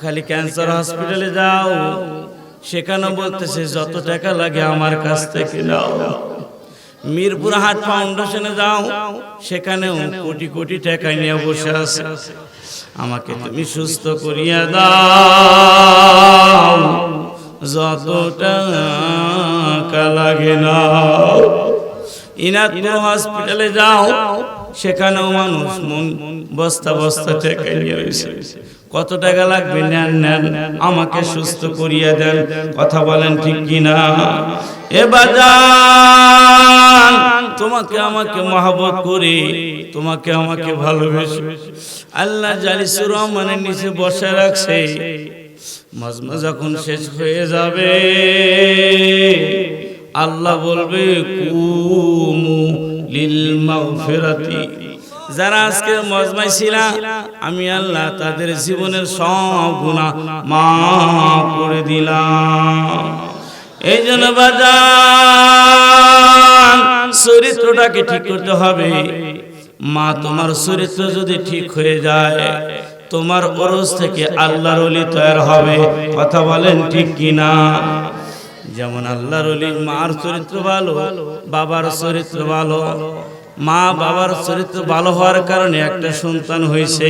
খালি ক্যান্সার হসপিটালে যাও, সেখানে বলতেছে, যত টাকা লাগে আমার কাছ থেকে নাও। মিরপুর হাট ফাউন্ডেশনে যাও, সেখানেও কোটি কোটি টাকা নিয়ে বসে আছে। আমাকে তুমি সুস্থ করিয়া দাও, যত টাকা লাগে না ইনাদপুর হসপিটালে যাও সেখানেও মানুষ মন বস্তা বস্তা টাকা নিয়ে রয়েছে। কত টাকা লাগবে? নেন নেন, আমাকে সুস্থ করিয়া দেন। কথা বলেন ঠিক কিনা? এ বাজান, তোমাকে আমাকে মহাবত করে, তোমাকে আমাকে ভালোবেসে। আল্লাহ জালিসুর রহমানের নিচে বসে রাখছে। মজমা যখন শেষ হয়ে যাবে, আল্লাহ বলবে, কুমু লিল যারা আজকে মজমাই ছিল আমি আল্লাহ তাদের জীবনের সব গুণা মাফ করে দিলাম। এই জন্য বাজান, চরিত্রটাকে ঠিক করতে হবে। মা, তোমার চরিত্র যদি ঠিক হয়ে যায়, তোমার ওরস থেকে আল্লাহর অলি তৈরি হবে। কথা বলেন ঠিক কিনা? যেমন আল্লাহর মার চরিত্র ভালো, বাবার চরিত্র ভালো। মা বাবার চরিত্র ভালো হওয়ার কারণে একটা সন্তান হয়েছে,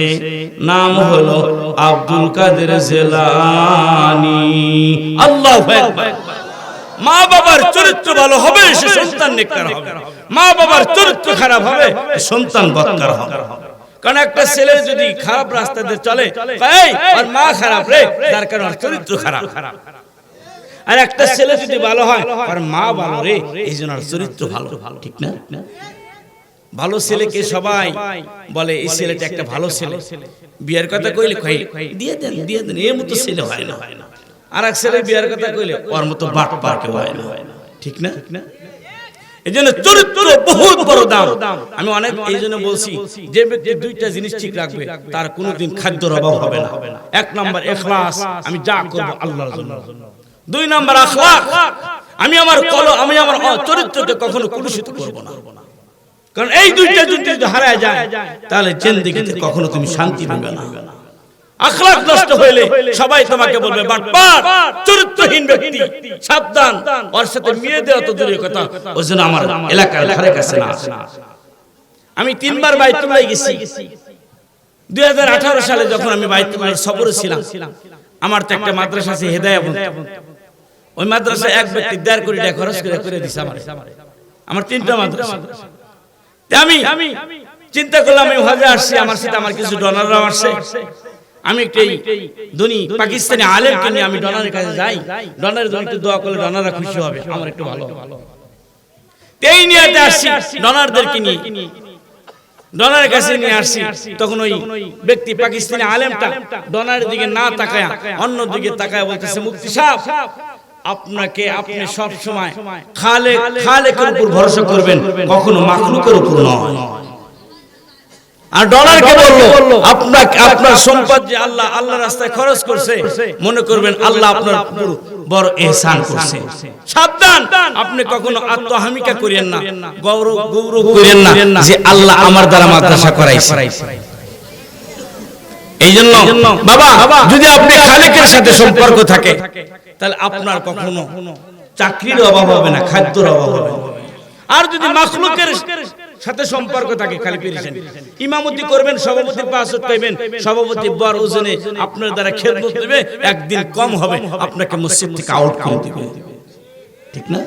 নাম হলো আব্দুল কাদের জেলানি। আল্লাহ মা বাবার চরিত্র ভালো হবে, সে সন্তান মা বাবার চরিত্র খারাপ হবে সন্তান বৎকার হবে। কারণ একটা ছেলে যদি খারাপ রাস্তা দিয়ে চলে আর মা খারাপ রে তার কারণ চরিত্র খারাপ। আর একটা ছেলে যদি ভালো হয় আর মা ভালো রে এই জন্য চরিত্র ভালো। ভালো। ঠিক না? ভালো ছেলেকে সবাই বলে এই ছেলেটা একটা ভালো ছেলে। বিয়ের কথা কইলে কই? দিয়ে দেন দিয়ে দেন এর মতো ছেলে হয় না। আর এক ছেলে বিয়ের কথা কইলে ওর মতো বাট পার কেউ হয় না। ঠিক না? এই জন্য চরিত্র বহুত বড় দাম। আমি অনেক এই জন্য বলছি যে ব্যক্তি দুইটা জিনিস ঠিক রাখবে তার কোনোদিন খাদ্যর অভাব হবে না। এক নম্বর এখলাস আমি যা করব আল্লাহর জন্য। দুই নম্বর আখলাক। আমি আমার কল আমি আমার চরিত্রকে কখনো কলুষিত করব না। কারণ এই দুইটা যদি হারায় যায়, তাহলে জিন্দেগিতে কখনো তুমি শান্তি পাবে না। আখলাক নষ্ট হইলে সবাই তোমাকে বলবে বাটপার চরিত্রহীন ব্যক্তি, সাবধান। ওর সাথে মিয়ে দেওয়া তো দূরের কথা। ওই জন্য আমার এলাকার ধারে কাছে না। আমি তিনবার বাইতুল্লাহ গেছি। দুই হাজার আঠারো সালে যখন আমি বাইতুল্লাহ সফরে ছিলাম, আমার তো একটা মাদ্রাসা আছে হেদায়া ওই মাদ্রাসা এক ব্যক্তি দেড় কোটি টাকা খরচ করে করে দিছে আমার। আমার। তিনটা মাদ্রাসা। তা আমি চিন্তা করলাম আমি হজে আসছি আমার সাথে আমার কিছু ডলাররাও আসছে। আমি একটু এই ধনী পাকিস্তানি আলেমকে নিয়ে আমি ডনারের কাছে যাই। ডনারের জন্য একটু দোয়া করলে ডনাররা খুশি হবে আমার একটু ভালো এই নিয়ে আসছি ডনারদেরকে নিয়ে। ডনারের কাছে নিয়ে আসছি। তখন ওই ব্যক্তি পাকিস্তানি আলেমটা ডনারের দিকে না তাকায় অন্য দিকে তাকায় বলতেছে মুক্তি সাহেব আপনাকে আপনি সব সময় খালে খালেকের উপর ভরসা করবেন। কখনো মাখলুকের উপর নয়। আর ডলারকে বলল আপনাকে আপনার সম্পদ যে আল্লাহ আল্লাহ রাস্তায় খরচ করছে মনে করবেন আল্লাহ আপনার বড় এহসান করছে। সাবধান। আপনি কখনো আত্মহামিকা করিয়েন না। গৌরব গৌরব করিয়েন না যে আল্লাহ আমার দ্বারা মাদ্রাসা করাইছে। এই জন্য বাবা যদি আপনি খালেকের সাথে সম্পর্ক থাকে তাহলে আপনার কখনো চাকরির অভাব হবে না খাদ্যর অভাব হবে আর যদি মাখলুকের সাথে সম্পর্ক থাকে খালি পেরেছেন ইমামতি করবেন সভাপতি পাঁচ পাইবেন সভাপতি বর ওজনে আপনার দ্বারা খেদমত দেবে একদিন কম হবে আপনাকে মসজিদ থেকে আউট করে দিবে। ঠিক না?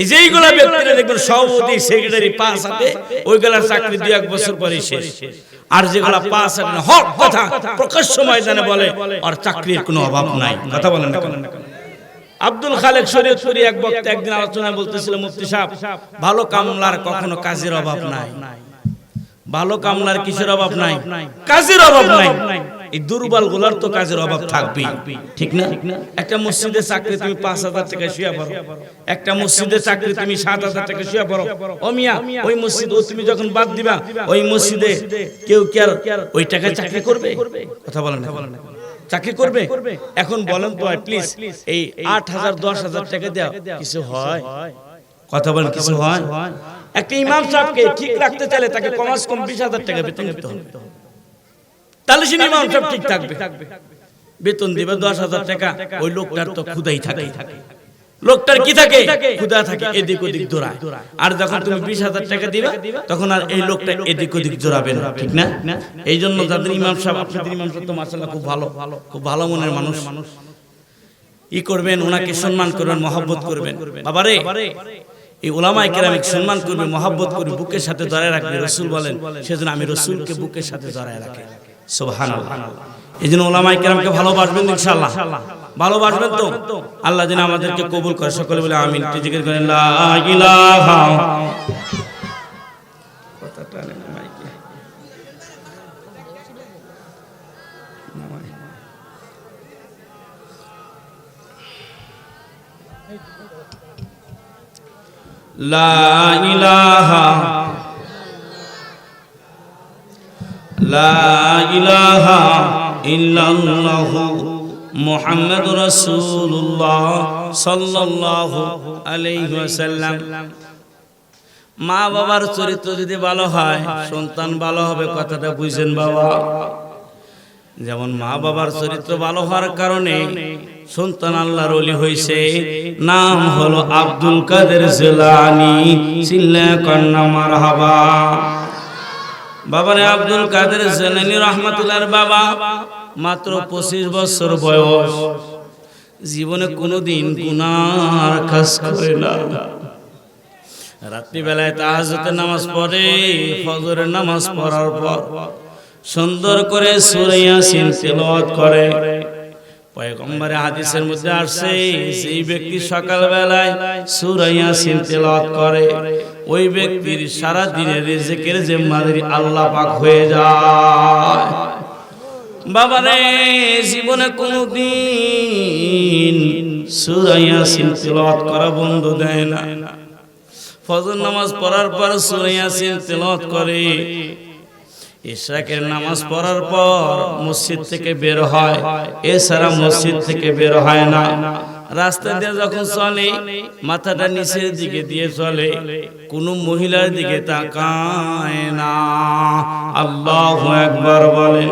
এই যে ব্যক্তিরা দেখবেন সভাপতি সেক্রেটারি পাস হাতে ওইগুলার চাকরি দুই এক বছর পরে শেষ। আর যেগুলা পাস না, হক কথা প্রকাশ্য ময়দানে বলে আর চাকরির কোনো অভাব নাই। কথা বলেন না আব্দুল খালেক শরীয়তপুরি এক বক্তা একদিন আলোচনায় বলতেছিল মুফতি সাহেব ভালো কামলার কখনো কাজের অভাব নাই। ভালো কামলার কিসের অভাব নাই? কাজের অভাব নাই? এই দুর্বলগুলার তো কাজের অভাব থাকবেই। ঠিক না? একটা মসজিদে চাকরি তুমি পাঁচ হাজার টাকা শুয়ে পড়ো। একটা মসজিদে চাকরি তুমি সাত হাজার টাকা শুয়ে পড়ো। ও মিয়া, ওই মসজিদ ও তুমি যখন বাদ দিবা, ওই মসজিদে কেউ কি আর ওই টাকা চাকরি করবে? কথা বলেন না চাকরি করবে? এখন বলেন তো প্লিজ এই আট হাজার, দশ হাজার টাকা দেওয়া কিছু হয়? কথা বলেন, কিছু হয়? একটা ইমাম সাহেবকে ঠিক রাখতে চাইলে তাকে কমাস কম বিশ হাজার টাকা বেতন দিতে হবে। তাহলে সে ইমাম সাহেব ঠিক থাকবে। বেতন দিবে দশ হাজার টাকা ওই লোকটার তো ক্ষুদাই থাকে। লোকটার কি থাকে? ক্ষুদা থাকে? এদিক ওদিক দৌড়ায়। আর যখন তুমি বিশ হাজার টাকা দিবে তখন আর এই লোকটা এদিক ওদিক দৌড়াবে না ঠিক না? এই জন্য যাদের ইমাম সাহেব আপনাদের ইমাম সাহেব তো মাসাল্লাহ খুব ভালো খুব ভালো মনের মানুষ। ই করবেন ওনাকে সম্মান করবেন মহব্বত করবেন। বাবারে এই ওলামাই কেরামিক সম্মান করবে মহব্বত করবে বুকের সাথে জড়ায় রাখবে রসুল বলেন সেজন্য আমি রসুলকে বুকের সাথে জড়ায় রাখি এই জন্য ওলামাই কেরামকে ভালোবাসবেন ইনশাল্লাহ ভালোবাসবেন তো? আল্লাহ যেন আমাদেরকে কবুল করে। সকলে বলে আমিন। জিজ্ঞেস করেন লা ইলাহা। ইলাহা ইল্লাল্লাহু মুহাম্মাদুর রাসূলুল্লাহ সাল্লাল্লাহু আলাইহি ওয়াসাল্লাম। মা বাবার চরিত্র যদি ভালো হয়, সন্তান ভালো হবে, কথাটা বুঝছেন বাবা। যেমন মা বাবার চরিত্র ভালো হওয়ার কারণে সন্তান আল্লাহর ওলি হইছে নাম হলো আব্দুল কাদের জিলানি চিল্লা কন্যা মারহাবা। বাবারে আব্দুল কাদের জিলানি রহমাতুল্লাহর বাবা, মাত্র পঁচিশ বছর বয়স। জীবনে কোনোদিন গুনার কাজ করে না। রাত্রিবেলায় তাহাজতে নামাজ পড়ে, ফজরের নামাজ পড়ার পর সুন্দর করে সুরাইয়া সিন তেলাওয়াত করে। পয়গম্বরে হাদিসের মধ্যে আসছে সেই ব্যক্তি সকালবেলায় সুরাইয়া সিন তেলাওয়াত করে ওই ব্যক্তির সারা দিনের রিজিকের জিম্মাদারি আল্লাহ পাক হয়ে যায়। বাবারে, জীবনে কোনোদিন সুরাইয়া সিন তেলাওয়াত করা বন্ধ দেয় না। ফজর নামাজ পড়ার পর সূরা ইয়াসিন তেলাওয়াত করে। ইশরাকের নামাজ পড়ার পর মসজিদ থেকে বের হয়। এছাড়া মসজিদ থেকে বের হয় না। রাস্তা দিয়ে যখন চলে মাথাটা নিচের দিকে দিয়ে চলে। কোন মহিলার দিকে তাকায় না। আল্লাহ একবার বলে।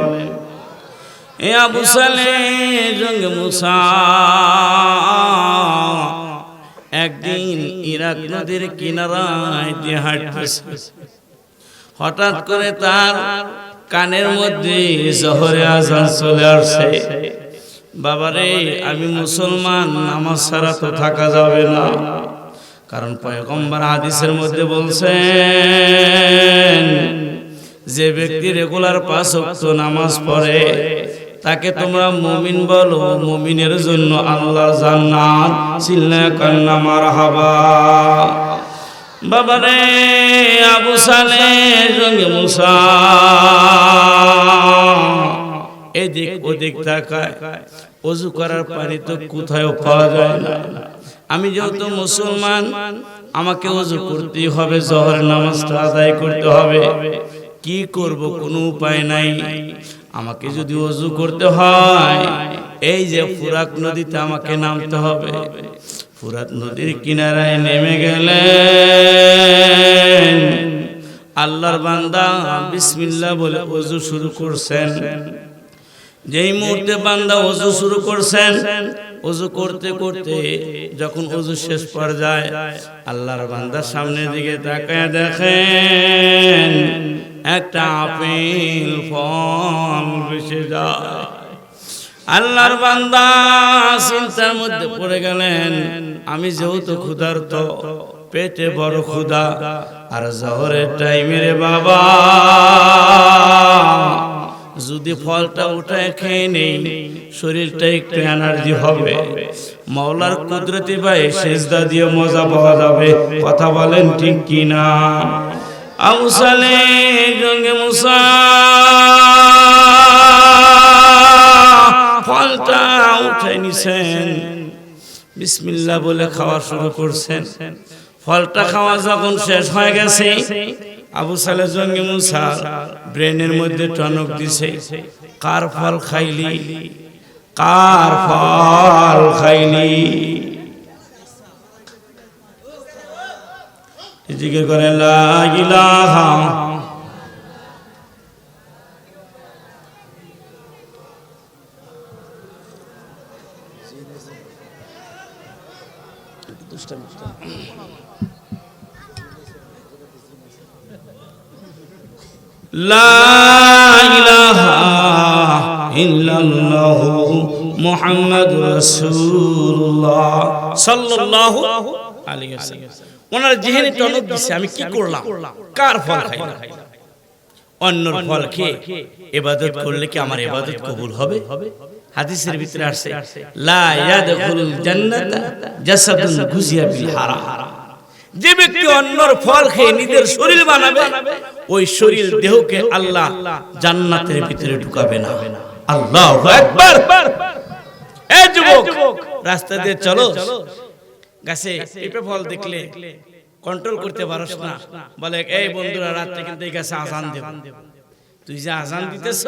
এ আবু সালে জঙ্গে মুসা। একদিন ইরাক নদীর কিনারায় দিয়ে হাঁটতেছে। হঠাৎ করে তার কানের মধ্যে জহরে আজান চলে আসছে বাবারে আমি মুসলমান নামাজ ছাড়া তো থাকা যাবে না। কারণ পয়গম্বর হাদিসের মধ্যে বলছেন যে ব্যক্তি রেগুলার পাঁচ ওয়াক্ত নামাজ পড়ে তাকে তোমরা মুমিন বলো মুমিনের জন্য আল্লাহর জান্নাত চিল্লা কান্না মারহাবা। বাবারে আবু সালে সঙ্গে মুসা। এদিক ওদিক তাকায় অজু করার পানি তো কোথাও পাওয়া যায় না। আমি যেহেতু মুসলমান আমাকে অজু করতে হবে জহর নামাজটা আদায় করতে হবে। কি করব কোনো উপায় নাই। আমাকে যদি অজু করতে হয় এই যে ফুরাক নদীতে আমাকে নামতে হবে। ফুরাত নদীর কিনারায় নেমে গেলেন। আল্লাহর বান্দা বিসমিল্লাহ বলে অজু শুরু করছেন। যেই মুহূর্তে বান্দা অজু শুরু করছেন অজু করতে করতে যখন অজু শেষ পর্যায়ে আল্লাহর বান্দার সামনের দিকে তাকায় দেখেন, একটা আপেল ফল ভেসে যায়। আল্লাহর বান্দা চিন্তার মধ্যে পড়ে গেলেন, আমি যেহেতু ক্ষুধার্ত, পেটে বড় ক্ষুধা, আর জহরের টাইমে বাবা। যদি ফলটা উঠায় খেয়ে নেই, শরীরটা একটু এনার্জি হবে। মাওলার কুদরতি ভাই সেজদা দিয়ে মজা পাওয়া যাবে। কথা বলেন ঠিক কিনা? আউসালে জঙ্গে মুসা, ফলটা উঠে নিছেন। বিসমিল্লাহ বলে খাওয়া শুরু করছেন। ফলটা খাওয়া যখন শেষ হয়ে গেছে আবু সালে জঙ্গি মুসা ব্রেনের মধ্যে টনক দিছে কার ফল খাইলি? কার ফল খাইলি? জিজ্ঞেস লাগিলা লা ইলাহা লা ইলাহা ইল্লাল্লাহু মুহাম্মাদুর রাসূলুল্লাহ সাল্লাল্লাহু ওনার যেহেনে টনক আমি কি করলাম? কার ফল খাইলাম? অন্যর ফল খেয়ে ইবাদত করলে কি আমার ইবাদত কবুল হবে? হাদিসের ভিতরে আসছে লা ইয়াদখুলুল জান্নাতা জাসাদুন গুজিয়া বিল হারাম। যে ব্যক্তি অন্যর ফল খেয়ে নিজের শরীর বানাবে ওই শরীর দেহকে আল্লাহ জান্নাতের ভিতরে ঢুকাবে না। আল্লাহু এই যুবক রাস্তা দিয়ে চলো। গাছে পেঁপে ফল দেখলে কন্ট্রোল করতে পারস না। বলে এই বন্ধুরা রাত্রে কিন্তু এই গাছে আজান দেব। তুই যে আজান দিতেছ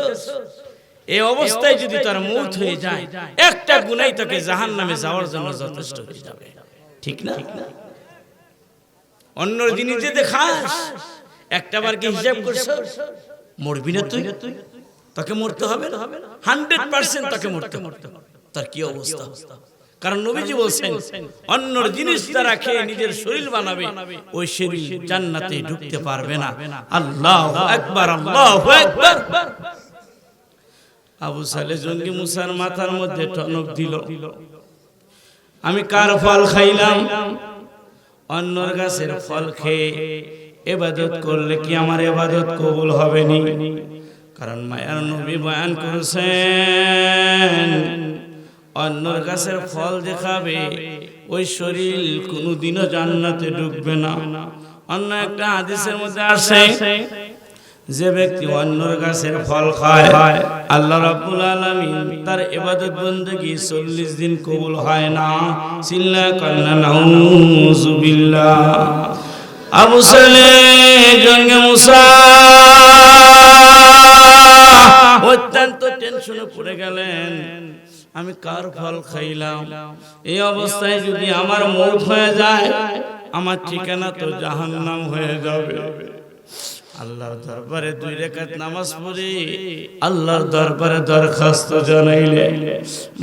এই অবস্থায় যদি তার মৌত হয়ে যায় একটা গুনাই তোকে জাহান নামে যাওয়ার জন্য যথেষ্ট হয়ে যাবে। ঠিক না? অন্য জিনিস যে দেখাস একটা বার কি হিসাব করছ? মরবি না তুই? তাকে মরতে হবে না? হান্ড্রেড পার্সেন্ট তাকে মরতে মরতে তার কি অবস্থা? কারণ নবীজি বলছেন অন্যর জিনিস তারা খেয়ে নিজের শরীর বানাবে। ওই শরীর জান্নাতে ঢুকতে পারবে না। আল্লাহ একবার আল্লাহ একবার আবু সালে জঙ্গি মুসার মাথার মধ্যে টনক দিল। আমি কার ফল খাইলাম? অন্যর গাছের ফল খেয়ে এবাদত করলে কি আমার এবাদত কবুল হবে নি? কারণ মায়ার নবী বয়ান করেছেন অন্যর গাছের ফল দেখাবে ওই শরীর কোনোদিনও জান্নাতে ঢুকবে না। অন্য একটা হাদিসের মধ্যে আসে যে ব্যক্তি অন্যর গাছের ফল খায়, আল্লাহ রাব্বুল আলামিন তার ইবাদত বندگی 40 দিন কবুল হয় না। সিল্লা কান্না নাউযু বিল্লাহ। আবু সালে জঙ্গে মুসা। অত্যন্ত টেনশনে পড়ে গেলেন। আমি কার ফল খাইলাম? এই অবস্থায় যদি আমার মৌত হয়ে যায়, আমার ঠিকানা তো জাহান্নাম হয়ে যাবে। আল্লাহর দরবারে দুই রেখাত নামাজ পড়ি। আল্লাহর দরবারে দরখাস্ত জানাইলে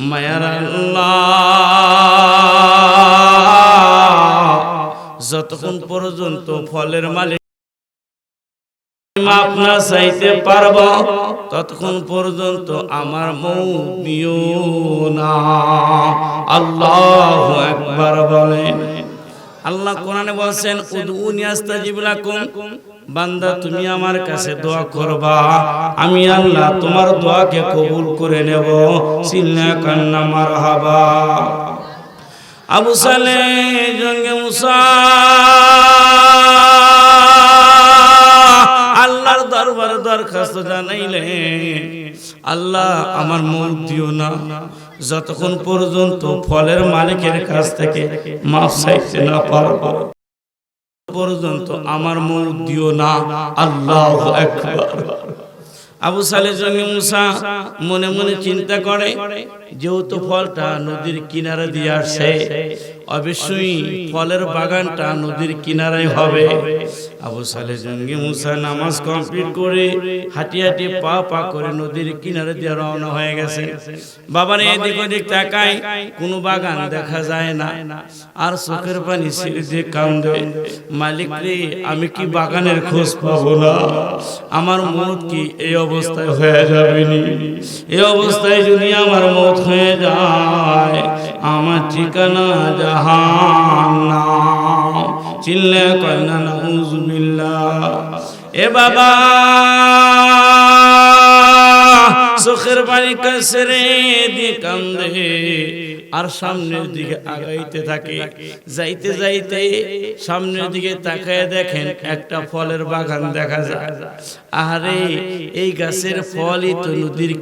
মায়ার আল্লাহ যতক্ষণ পর্যন্ত ফলের মালিক মাপ না চাইতে পারব ততক্ষণ পর্যন্ত আমার মৌ দিও না। আল্লাহ একবার বলেন। আল্লাহ কোরআনে বলছেন উদউনি লাকুম। বান্দা, তুমি আমার কাছে দোয়া করবা। আমি আল্লাহ তোমার দোয়াকে কবুল করে নেব। সিল্লা কান্না মারহাবা। আবু সালে জঙ্গে মুসা। আল্লাহর দরবারে দরখাস্ত জানাইলে, আল্লাহ আমার মন দিও না। যতক্ষণ পর্যন্ত ফলের মালিকের কাছ থেকে মাফ চাইতে না পারব। পর্যন্ত আমার মুখ দিও না। আল্লাহ আবু সালে জঙ্গি মুসা মনে মনে চিন্তা করে, যেহেতু ফলটা নদীর কিনারে দিয়ে আসছে অবশ্যই ফলের বাগানটা নদীর কিনারায় হবে। আবু সালে জঙ্গি মুসা নামাজ কমপ্লিট করে হাঁটি হাঁটি পা পা করে নদীর কিনারে দিয়ে রওনা হয়ে গেছে। বাবার এদিক ওদিক তাকায় কোনো বাগান দেখা যায় না। আর চোখের পানি ছেড়ে দিয়ে কান্দে মালিক রে, আমি কি বাগানের খোঁজ পাবো না? আমার মত কি এই অবস্থায় হয়ে যাবে নি? এই অবস্থায় যদি আমার মত হয়ে যায়, আমার ঠিকানা জাহান্নাম। চিল্লে কন্যা নাউজুবিল্লাহ এ বাবা, চোখের বাড়ি কাছে দিয়ে কান্দে। আর সামনের দিকে আগাইতে থাকে। যাইতে যাইতে সামনের দিকে তাকায় দেখেন একটা ফলের বাগান দেখা যায়। আরে এই গাছের ফলই তো নদীর